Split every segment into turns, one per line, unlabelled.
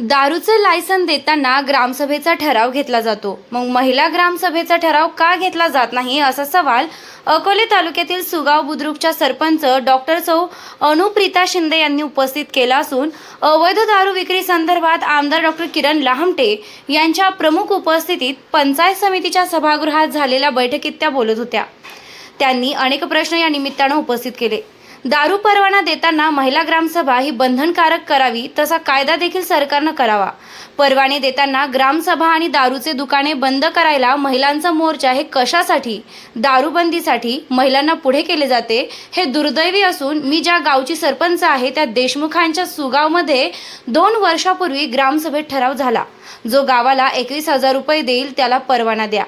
दारूचं licence देताना ग्रामसभेचा ठराव घेतला जातो. मग महिला ग्रामसभेचा ठराव का घेतला जात नाही असा सवाल अकोले तालुक्यातील सुगाव बुद्रुकच्या सरपंच डॉक्टर सौ अनुप्रिता शिंदे यांनी उपस्थित केला असून अवैध दारू विक्री संदर्भात आमदार डॉक्टर किरण लहामटे यांच्या प्रमुख उपस्थितीत पंचायत समितीच्या सभागृहात झालेल्या बैठकीत त्या बोलत होत्या. त्यांनी अनेक प्रश्न या निमित्तानं उपस्थित केले. दारू परवाना देताना महिला ग्रामसभा ही बंधनकारक करावी तसा कायदा देखील सरकारनं करावा. परवाने देताना ग्रामसभा आणि दारूचे दुकाने बंद करायला महिलांचा मोर्चा हे कशासाठी? दारूबंदीसाठी महिलांना पुढे केले जाते? हे दुर्दैवी असून मी ज्या गावची सरपंच आहे त्या देशमुखांच्या सुगावमध्ये दोन वर्षापूर्वी ग्रामसभेत ठराव झाला. जो गावाला एकवीस हजार रुपये देईल त्याला परवाना द्या.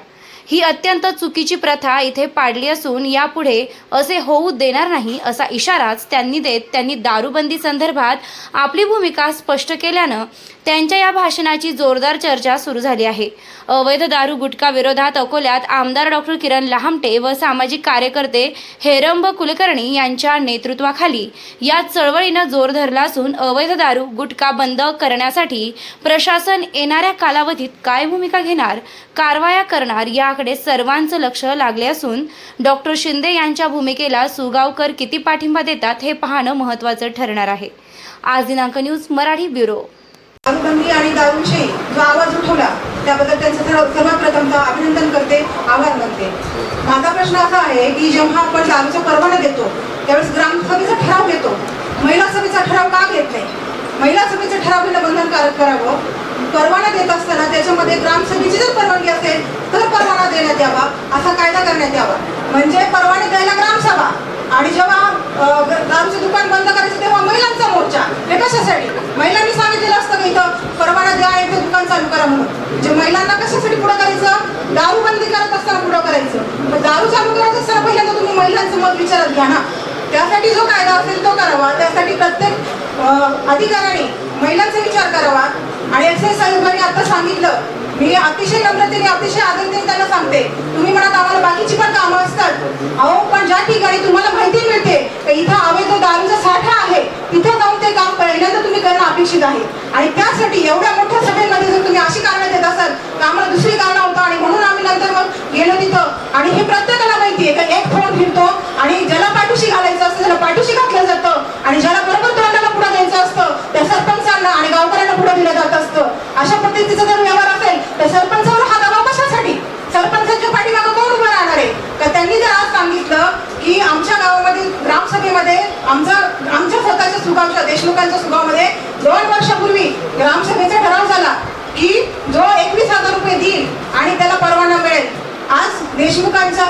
ही अत्यंत चुकीची प्रथा इथे पाडली असून यापुढे असे होऊ देणार नाही असा इशाराच त्यांनी देत त्यांनी दारूबंदी संदर्भात आपली भूमिका स्पष्ट केल्यानं त्यांच्या या भाषणाची जोरदार चर्चा सुरू झाली आहे. अवैध दारू गुटखा विरोधात अकोल्यात आमदार डॉक्टर किरण लहामटे व सामाजिक कार्यकर्ते हेरंब कुलकर्णी यांच्या नेतृत्वाखाली या चळवळीनं जोर धरला असून अवैध दारू गुटखा बंद करण्यासाठी प्रशासन येणाऱ्या कालावधीत काय भूमिका घेणार कारवाया करणार या याकडे सर्वांचं लक्ष लागले असून डॉक्टर शिंदे यांच्या भूमिकेला सुगावकर किती पाठिंबा देतात हे पाहणं महत्त्वाचं ठरणार आहे. आज दिनांक न्यूज मराठी ब्युरो.
दारूबंदी आणि दारूविषयी जो आवाज उठवला त्याबद्दल त्यांचं सर्व सर्वप्रथमतः अभिनंदन करते आभार मानते. माझा प्रश्न असा आहे की जेव्हा आपण दारूचा परवाना देतो त्यावेळेस ग्रामसभेचा ठराव घेतो. महिला सभेचा ठराव का घेत नाही? महिला सभेचा ठराव घेणं बंधनकारक करावं? परवाना देत असताना त्याच्यामध्ये ग्रामसभेची जर परवानगी असेल तर परवाना यावा असा कायदा करण्यात यावा. म्हणजे परवाने द्यायला ग्रामसभा. आणि जेव्हा अं, दुकान बंद करायचं तेव्हा महिलांचा मोर्चा. हे कशासाठी? महिलांनी सांगितलेलं असतं की इथं? परवाना द्या आणि दुकान चालू करा म्हणून. म्हणजे महिलांना कशासाठी पुढं करायचं? दारू बंदी करत असताना पुढं करायचं. मग दारू चालू करत असताना पहिल्यांदा तुम्ही महिलांचं मत विचारात घ्या ना. त्यासाठी जो कायदा असेल तो करावा. त्यासाठी प्रत्येक अधिकाऱ्याने महिलांचा विचार करावा. आणि एक्साईज आयोगाने आता सांगितलं मी अतिशय नम्रतेने अतिशय आदरतेने त्यांना सांगते. तुम्ही म्हणत आम्हाला बाकीची पण कामं असतात. अहो पण ज्या ठिकाणी तुम्हाला माहिती मिळते तर इथं अवैध दारूचा साठा आहे तिथं जाऊन ते काम पहिल्यांदा तुम्ही करणं अपेक्षित आहे. आणि त्यासाठी एवढ्या मोठ्या सभेमध्ये जर तुम्ही अशी कारणं देत असाल तर आम्हाला दुसरी कारणं होतं आणि म्हणून आम्ही नंतर मग गेलो तिथं. आणि हे प्रत्येकाला माहिती आहे का एक फोन फिरतो आणि ज्याला पाठीशी घालायचं असतं त्याला पाठीशी घातलं जातं आणि ज्याला बरोबर तोंडाला पुढे द्यायचं असतं त्या सरपंचांना आणि गावकऱ्यांना पुढे दिलं जात असतं अशा पद्धतीचा जर व्यवहार असेल तर सरपंचावर हा दबाव कशासाठी सरपंचाच्या पाठीमागं कोण उभं राहणार आहे तर त्यांनी जर आज सांगितलं की आमच्या गावामध्ये ग्रामसभेमध्ये आमचा आमच्या स्वतःच्या सुगावच्या देशमुखांच्या सुगावमध्ये दोन वर्षापूर्वी ग्रामसभेचा ठराव झाला की जो एकवीस हजार रुपये देईल आणि त्याला परवाना मिळेल आज देशमुखांच्या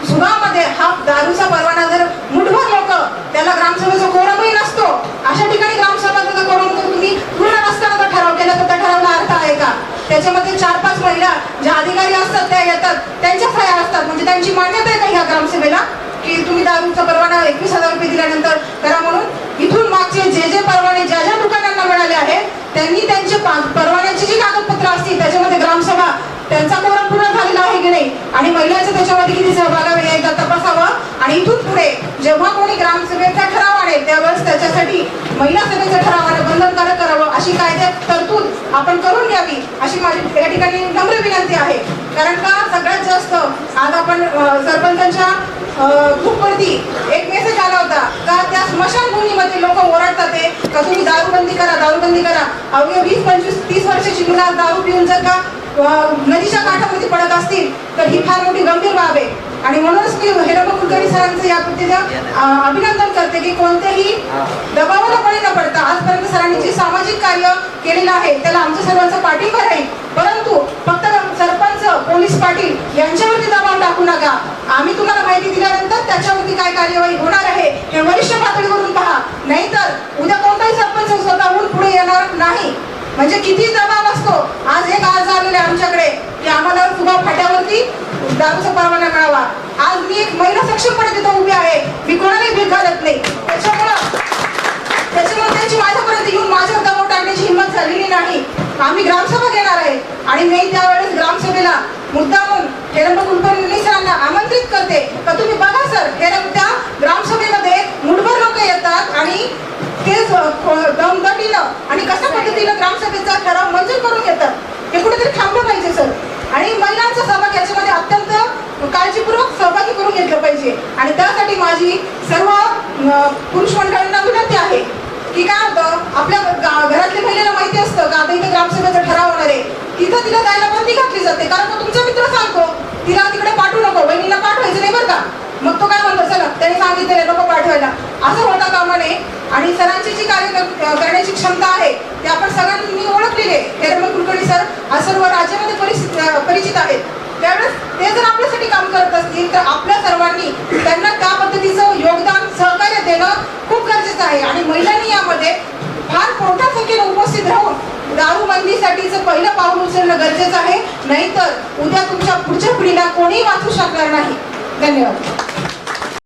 सारख्या सुगावमध्ये हा दारूचा परवाना जर मुठभर लोक त्याला ग्रामसभेचा कोरमही नसतो. अशा ठिकाणी ग्रामसभेचा कोरम जर तुम्ही पूर्ण नसताना ठराव केला तर त्या ठरावला अर्थ आहे का? त्याच्यामध्ये चार पाच महिला ज्या अधिकारी असतात त्या येतात. त्यांच्या सह्या असतात. म्हणजे त्यांची मान्यता आहे का ह्या ग्रामसभेला? की तुम्ही दारूचा परवाना एकवीस हजार रुपये दिल्यानंतर करा म्हणून? इथून मागचे जे जे परवाने ज्या ज्या दुकानांना मिळाले आहेत त्यांनी त्यांचे पा- परवान्याची जी कागदपत्र असतील त्याच्यामध्ये ग्रामसभा त्यांचा कोरम पूर्ण झालेला आहे की नाही आणि महिलांचा त्याच्यामध्ये किती सहभाग आहे एकदा तपासावं. आणि इथून पुढे जेव्हा कोणी ग्रामसभेचा ठराव आणेल त्यावेळेस त्याच्यासाठी महिला सभेचा ठराव आणणं बंधनकारक करावं अशी कायद्यात तरतूद आपण करून घ्यावी अशी माझी या ठिकाणी नम्र विनंती आहे. कारण का? सगळ्यात जास्त आज आपण सरपंचांच्या ग्रुपवरती एक मेसेज आला होता का त्या स्मशानभूमीमध्ये लोक ओरडतात ते का तुम्ही दारूबंदी करा दारूबंदी करा. अवघ्या वीस पंचवीस तीस वर्षाची मुलं दारू पिऊन जर का नदीच्या काठामध्ये पडत असतील तर ही फार मोठी गंभीर बाब आहे. आणि म्हणूनच मी हेरंब कुलकर्णी सरांचं या कृतीचं अभिनंदन करते की कोणत्याही दबावाला बळी न पडता आजपर्यंत सरांनी जे सामाजिक कार्य केलेलं आहे त्याला आमच्या सर्वांचा पाठिंबा राहील. परंतु फक्त सरपंच पोलीस पाटील यांच्यावरती दबाव टाकू नका. आम्ही तुम्हाला माहिती दिल्यानंतर त्याच्यावरती काय कार्यवाही होणार आहे? प्रामाणिकपणे तिथं उभी आहे. मी कोणालाही भीक घालत नाही. त्याच्यामुळं त्याच्यामुळे त्यांची माझ्यापर्यंत येऊन माझ्या दबाव टाकण्याची हिंमत झालेली नाही. आम्ही ग्रामसभा घेणार आहे. आणि मी त्यावेळेस ग्रामसभेला मुद्दामून हेरंब कुलकर्णी सरांना आमंत्रित करते. तर तुम्ही बघा सर हेरंब त्या ग्रामसभेमध्ये मुठभर लोक येतात आणि ते दमदटीनं आणि कशा पद्धतीनं ग्रामसभेचा ठराव मंजूर करून घेतात? हे कुठेतरी थांबलं पाहिजे सर. आणि महिलांचा सहभाग याच्यामध्ये अत्यंत काळजीपूर्वक सहभागी करून घेतलं पाहिजे. आणि त्यासाठी माझी सर्व पुरुष मंडळांना विनंती आहे की काय होतं आपल्या घरातल्या महिलेला माहिती असतं का आता इथे ग्रामसभेचा ठराव होणार आहे. तिथं तिला जायला बंदी घातली जाते. कारण तुमचा मित्र सांगतो तिला तिकडे पाठवू नको बहिणीला पाठवायचं नाही बरं का. मग तो काय म्हणतो चला त्याने सांगितलेलं नको पाठवायला. असं होता कामा नये आणि सरांची जी कार्य करण्याची क्षमता आहे ते आपण सगळ्यांनी ओळखलेली आहे. कुलकर्णी सर हा सर्व करत तर आपल्या सर्वांनी त्यांना त्या पद्धतीचं योगदान सहकार्य देणं खूप गरजेचं आहे. आणि महिलांनी यामध्ये फार मोठ्या संख्येने उपस्थित राहून दारू बंदीसाठीचं पहिलं पाऊल उचलणं गरजेचं आहे. नाहीतर उद्या तुमच्या पुढच्या पिढीला कोणीही वाचू शकणार नाही. धन्यवाद.